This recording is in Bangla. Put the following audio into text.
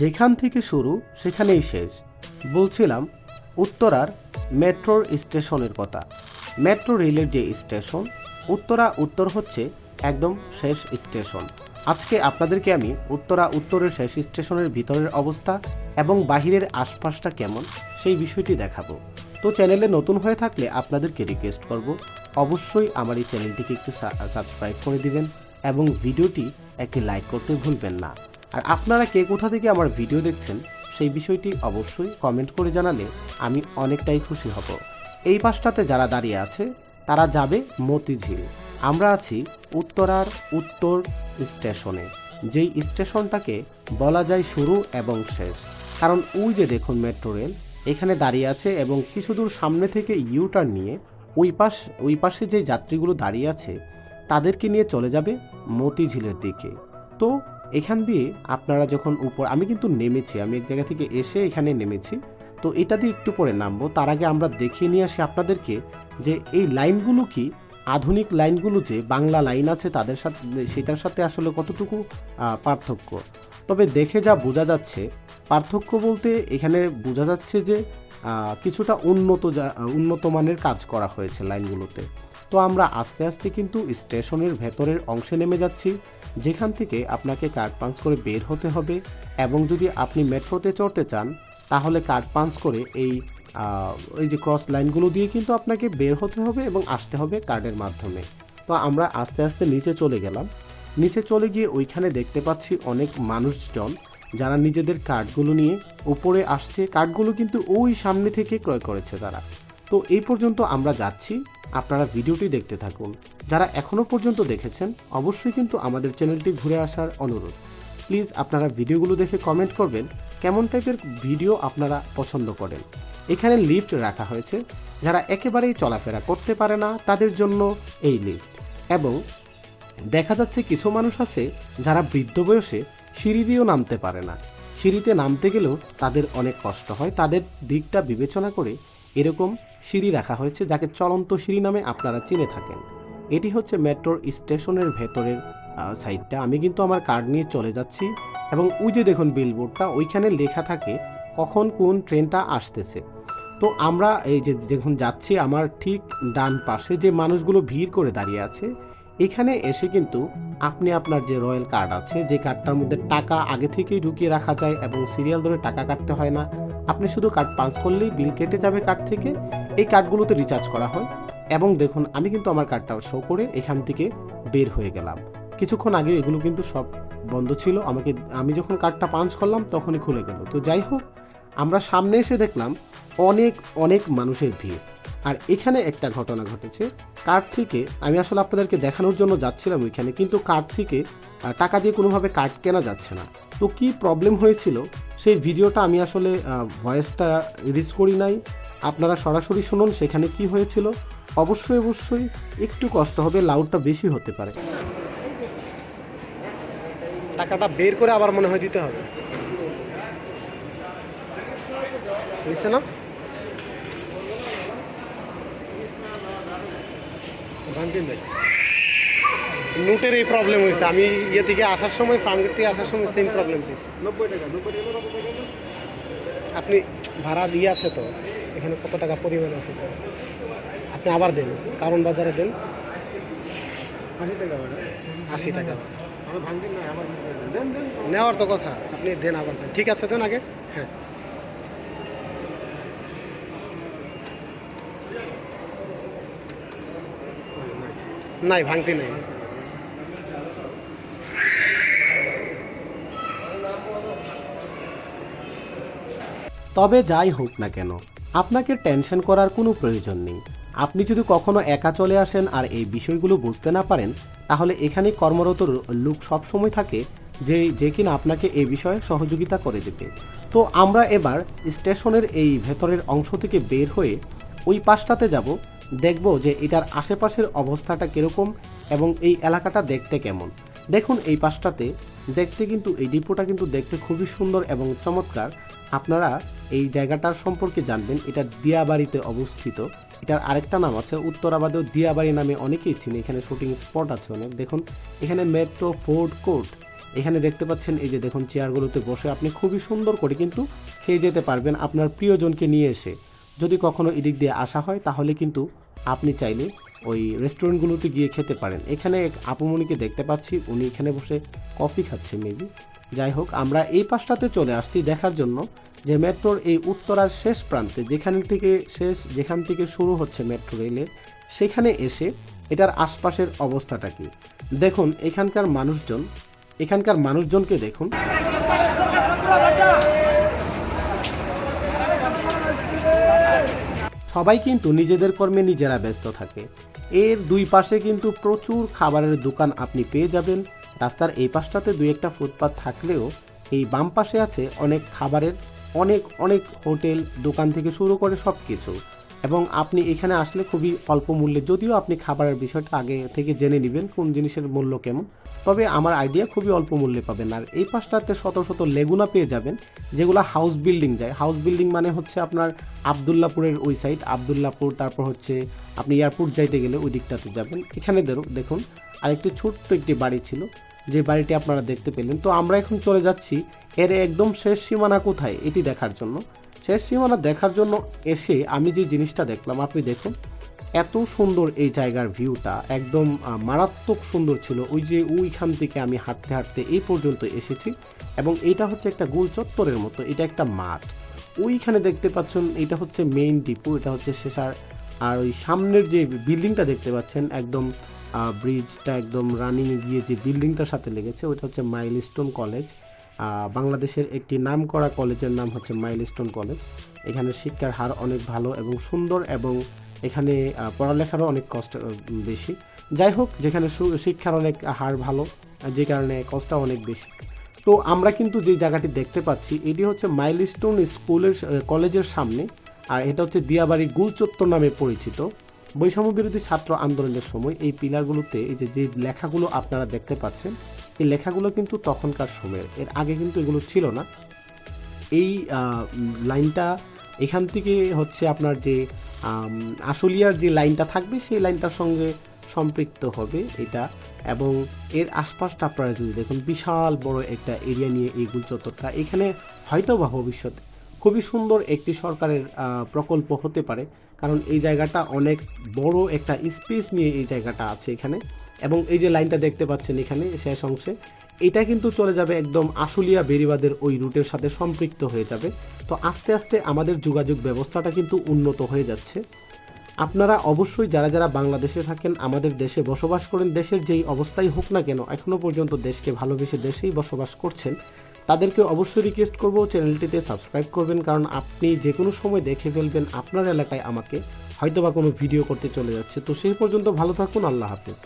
যেখান থেকে শুরু সেখানেই শেষ। বলছিলাম উত্তরার মেট্রোর স্টেশনের কথা। মেট্রো রেলের যে স্টেশন, উত্তরা উত্তর হচ্ছে একদম শেষ স্টেশন। আজকে আপনাদেরকে আমি উত্তরা উত্তরের শেষ স্টেশনের ভিতরের অবস্থা এবং বাহিরের আশপাশটা কেমন সেই বিষয়টি দেখাবো। তো চ্যানেলে নতুন হয়ে থাকলে আপনাদেরকে রিকোয়েস্ট করব, অবশ্যই আমার এই চ্যানেলটিকে একটু সাবস্ক্রাইব করে দিবেন এবং ভিডিওটি একটি লাইক করতে ভুলবেন না। আর আপনারা কে কোথা থেকে আমার ভিডিও দেখছেন, সেই বিষয়টি অবশ্যই কমেন্ট করে জানালে আমি অনেকটাই খুশি হব। এই পাশটাতে যারা দাঁড়িয়ে আছে, তারা যাবে মতিঝিল। আমরা আছি উত্তরার উত্তর স্টেশনে, যেই স্টেশনটাকে বলা যায় শুরু এবং শেষ। কারণ ওই যে দেখুন মেট্রো রেল, এখানে দাঁড়িয়ে আছে এবং কিছু দূর সামনে থেকে ইউটার নিয়ে ওই পাশ, ওই পাশে যে যাত্রীগুলো দাঁড়িয়ে আছে, তাদেরকে নিয়ে চলে যাবে মতিঝিলের দিকে। তো এখান দিয়ে আপনারা যখন উপর, আমি কিন্তু নেমেছি, আমি এক জায়গা থেকে এসে এখানে নেমেছি। তো এটা দিয়ে একটু পরে নামবো। তার আগে আমরা দেখিয়ে নিয়ে আসি আপনাদেরকে যে এই লাইনগুলো কি? আধুনিক লাইনগুলো যে বাংলা লাইন আছে তাদের সাথে, সেটার সাথে আসলে কতটুকু পার্থক্য? তবে দেখে যা বোঝা যাচ্ছে, পার্থক্য বলতে এখানে বোঝা যাচ্ছে যে কিছুটা উন্নত উন্নত মানের কাজ করা হয়েছে লাইনগুলোতে। তো আমরা আস্তে আস্তে কিন্তু স্টেশনের ভেতরের অংশে নেমে যাচ্ছি। যেখান থেকে আপনাকে কার্ড পাঞ্চ করে বের হতে হবে এবং যদি আপনি মেট্রোতে চড়তে চান, তাহলে কার্ড পাঞ্চ করে এই এই যে ক্রস লাইনগুলো দিয়ে কিন্তু আপনাকে বের হতে হবে এবং আসতে হবে কার্ডের মাধ্যমে। তো আমরা আস্তে আস্তে নিচে চলে গেলাম। নিচে চলে গিয়ে ওইখানে দেখতে পাচ্ছি অনেক মানুষজন যারা নিজেদের কার্ডগুলো নিয়ে উপরে আসছে। কার্ডগুলো কিন্তু ওই সামনে থেকে ক্রয় করেছে তারা। তো এই পর্যন্ত আমরা যাচ্ছি। আপনারা ভিডিওটি দেখতে থাকুন। যারা এখনও পর্যন্ত দেখেছেন, অবশ্যই কিন্তু আমাদের চ্যানেলটি ঘুরে আসার অনুরোধ। প্লিজ আপনারা ভিডিওগুলো দেখে কমেন্ট করবেন, কেমন টাইপের ভিডিও আপনারা পছন্দ করেন। এখানে লিফট রাখা হয়েছে। যারা একেবারেই চলাফেরা করতে পারে না, তাদের জন্য এই লিফট এবং দেখা যাচ্ছে কিছু মানুষ আছে, যারা বৃদ্ধ বয়সে সিঁড়ি দিয়েও নামতে পারে না। সিঁড়িতে নামতে গেলেও তাদের অনেক কষ্ট হয়। তাদের দিকটা বিবেচনা করে এরকম সিঁড়ি রাখা হয়েছে যাকে চলন্ত সিঁড়ি নামে আপনারা চিনে থাকেন। এটি হচ্ছে মেট্রোর স্টেশনের ভেতরের সাইডটা। আমি কিন্তু আমার কার্ড নিয়ে চলে যাচ্ছি এবং ওই যে দেখুন বিলবোর্ডটা ওইখানে লেখা থাকে কখন কোন ট্রেনটা আসতেছে। তো আমরা এই যে যখন যাচ্ছি আমার ঠিক ডান পাশে যে মানুষগুলো ভিড় করে দাঁড়িয়ে আছে, এখানে এসে কিন্তু আপনি আপনার যে রয়্যাল কার্ড আছে, যে কার্ডটার মধ্যে টাকা আগে থেকেই ঢুকিয়ে রাখা যায় এবং সিরিয়াল ধরে টাকা কাটতে হয় না আপনি শুধু কার্ড পাঞ্চ করলেই বিল কেটে যাবে কার্ড থেকে। এই কার্ডগুলোতে রিচার্জ করা হয়। এবং দেখুন, আমি কিন্তু আমার কার্ডটা শো করে এখান থেকে বের হয়ে গেলাম। কিছুক্ষণ আগে এগুলো কিন্তু সব বন্ধ ছিল। আমাকে, আমি যখন কার্ডটা পাঞ্চ করলাম, তখনই খুলে গেল। তো যাই হোক, আমরা সামনে এসে দেখলাম অনেক অনেক মানুষের ভিড়। আর এখানে একটা ঘটনা ঘটেছে। কার্ড থেকে, আমি আসলে আপনাদেরকে দেখানোর জন্য যাচ্ছিলাম ওইখানে, কিন্তু কার্ড থেকে টাকা দিয়ে কোনোভাবে কার্ড কেনা যাচ্ছে না। তো কি প্রবলেম হয়েছিল? সেই ভিডিওটা আমি আসলে ভয়েসটা রিলিজ করি নাই। আপনারা সরাসরি শুনুন সেখানে কি হয়েছিল। অবশ্যই অবশ্যই একটু কষ্ট হবে লাউডটা বেশি হতে পারে। টাকাটা বের করে আবার মনে হয় দিতে হবে। না? নোটের এই প্রবলেম হয়েছে আমি ইয়ে থেকে আসার সময় ফার্মগেজ থেকে আসার সময় সেম প্রবলেম হয়েছে আপনি ভাড়া দিয়ে আছে তো? এখানে কত টাকা পরিমাণ আছে তো? আপনি আবার দেন, কারণ বাজারে দেন। আশি টাকা নেওয়ার তো কথা, আপনি দেন আবার দেন। ঠিক আছে, দেন আগে। হ্যাঁ। নাই, ভাঙতি নাই। তবে যাই হোক না কেন, আপনাকে টেনশন করার কোনো প্রয়োজন নেই। আপনি যদি কখনো একা চলে আসেন আর এই বিষয়গুলো বুঝতে না পারেন, তাহলে এখানে কর্মরত লোক সবসময় থাকে যে যে কিনা আপনাকে এই বিষয়ে সহযোগিতা করে দেবে তো আমরা এবার স্টেশনের এই ভেতরের অংশ থেকে বের হয়ে ওই পাশটাতে যাব, দেখব যে এটার আশেপাশের অবস্থাটা কীরকম এবং এই এলাকাটা দেখতে কেমন। দেখুন এই পাশটাতে, দেখতে কিন্তু এই ডিপোটা কিন্তু দেখতে খুবই সুন্দর এবং চমৎকার। আপনারা এই জায়গাটার সম্পর্কে জানবেন, এটা দিয়াবাড়িতে অবস্থিত। এটার আরেকটা নাম আছে, উত্তরাবাদেও দিয়াবাড়ি নামে অনেকেই চিনে, এখানে শুটিং স্পট আছে অনেক। দেখুন, এখানে মেট্রো, ফোর্ড, কোর্ট, এখানে দেখতে পাচ্ছেন এই যে দেখুন চেয়ারগুলোতে বসে আপনি খুবই সুন্দর করে কিন্তু খেয়ে যেতে পারবেন আপনার প্রিয়জনকে নিয়ে এসে। যদি কখনো এদিক দিয়ে আসা হয়, তাহলে কিন্তু আপনি চাইলে ওই রেস্টুরেন্টগুলোতে গিয়ে খেতে পারেন। এখানে এক আপুমণিকে দেখতে পাচ্ছি, উনি এখানে বসে কফি খাচ্ছে, মেবি। যাই হোক, আমরা এই পাশটাতে চলে আসছি দেখার জন্য। যে মেট্রোর এই উত্তরার শেষ প্রান্তে যেখান থেকে শেষ যেখান থেকে শুরু হচ্ছে মেট্রো রেলের সেখানে এসে এটার আশপাশের অবস্থাটা কি? দেখুন, এখানকার মানুষজন, এখানকার মানুষজনকে দেখুন। সবাই কিন্তু নিজেদের কর্মে নিজেরা ব্যস্ত থাকে। এর দুই পাশে কিন্তু প্রচুর খাবারের দোকান আপনি পেয়ে যাবেন। রাস্তার এই পাশটাতে দুই একটা ফুটপাত থাকলেও এই বাম পাশে আছে অনেক খাবারের অনেক অনেক হোটেল, দোকান থেকে শুরু করে সব কিছু এবং আপনি এখানে আসলে খুবই অল্প মূল্যে, যদিও আপনি খাবারের বিষয়টা আগে থেকে জেনে নেবেন কোন জিনিসের মূল্য কেমন, তবে আমার আইডিয়া খুবই অল্প মূল্যে পাবেন। আর এই পাশটাতে শত শত লেগুনা পেয়ে যাবেন, যেগুলো হাউস বিল্ডিং যায়। হাউস বিল্ডিং মানে হচ্ছে আপনার আবদুল্লাপুরের ওই সাইড আবদুল্লাপুর, তারপর হচ্ছে আপনি এয়ারপোর্ট যাইতে গেলে ওই দিকটাতে যাবেন। এখানে দেখুন- আরেকটি ছোট্ট একটি বাড়ি ছিল। যে বাড়িটি আপনারা দেখতে পেলেন। তো আমরা এখন চলে যাচ্ছি এর একদম শেষ সীমানা কোথায় এটি দেখার জন্য। শেষ সীমানা দেখার জন্য এসে আমি যে জিনিসটা দেখলাম, আপনি দেখুন, এত সুন্দর এই জায়গার ভিউটা, একদম মারাত্মক সুন্দর ছিল। ওই যে ওইখান থেকে আমি হাঁটতে হাঁটতে এই পর্যন্ত এসেছি এবং এটা হচ্ছে একটা গোল চত্বরের মতো, এটা একটা মাঠ। ওইখানে দেখতে পাচ্ছেন, এটা হচ্ছে মেইন ডিপো এটা হচ্ছে শেষার, আর ওই সামনের যে বিল্ডিংটা দেখতে পাচ্ছেন, একদম ব্রিজটা একদম রানিং গিয়ে যে বিল্ডিংটার সাথে লেগেছে, ওইটা হচ্ছে মাইলস্টোন কলেজ বাংলাদেশের একটি নামকরা কলেজের নাম হচ্ছে মাইলস্টোন কলেজ এখানে শিক্ষার হার অনেক ভালো এবং সুন্দর এবং এখানে পড়ালেখারও অনেক কষ্ট বেশি। যাই হোক, যেখানে শিক্ষার অনেক হার ভালো, যে কারণে কষ্টটা অনেক বেশি। তো আমরা কিন্তু যে জায়গাটি দেখতে পাচ্ছি, এটি হচ্ছে মাইলস্টোন স্কুলের কলেজের সামনে। আর এটা হচ্ছে দিয়াবাড়ি গুলচত্বর নামে পরিচিত। বৈষম্য বিরোধী ছাত্র আন্দোলনের সময় এই পিলারগুলোতে, এই যে যে লেখাগুলো আপনারা দেখতে পাচ্ছেন, এই লেখাগুলো কিন্তু তখনকার সময়ের। এর আগে কিন্তু এগুলো ছিল না। এই লাইনটা এখান থেকে হচ্ছে আপনার যে আশুলিয়ার যে লাইনটা থাকবে, সেই লাইনটার সঙ্গে সম্পৃক্ত হবে এটা। এবং এর আশপাশটা আপনারা যদি দেখুন, বিশাল বড় একটা এরিয়া নিয়ে এই গুলচত্বরটা। এখানে হয়তো বা ভবিষ্যতে খুবই সুন্দর একটি সরকারের প্রকল্প হতে পারে। কারণ এই জায়গাটা অনেক বড় একটা স্পেস নিয়ে এই জায়গাটা আছে এখানে। এবং এই যে লাইনটা দেখতে পাচ্ছেন এখানে শেষ অংশে, এটা কিন্তু চলে যাবে একদম আশুলিয়া বেরিবাদের ওই রুটের সাথে সম্পৃক্ত হয়ে যাবে। তো আস্তে আস্তে আমাদের যোগাযোগ ব্যবস্থাটা কিন্তু উন্নত হয়ে যাচ্ছে। আপনারা অবশ্যই যারা যারা বাংলাদেশে থাকেন, আমাদের দেশে বসবাস করেন, দেশের যেই অবস্থাই হোক না কেন এখনও পর্যন্ত দেশকে ভালোবেসে দেশেই বসবাস করছেন। তাদেরকে অবশ্যই রিকোয়েস্ট করব চ্যানেলটিতে সাবস্ক্রাইব করবেন, কারণ আপনি যে কোনো সময় দেখে ফেলবেন আপনার এলাকায় আমাকে, হয়তোবা কোনো ভিডিও করতে চলে যাচ্ছে। তো সেই পর্যন্ত ভালো থাকুন, আল্লাহ হাফেজ।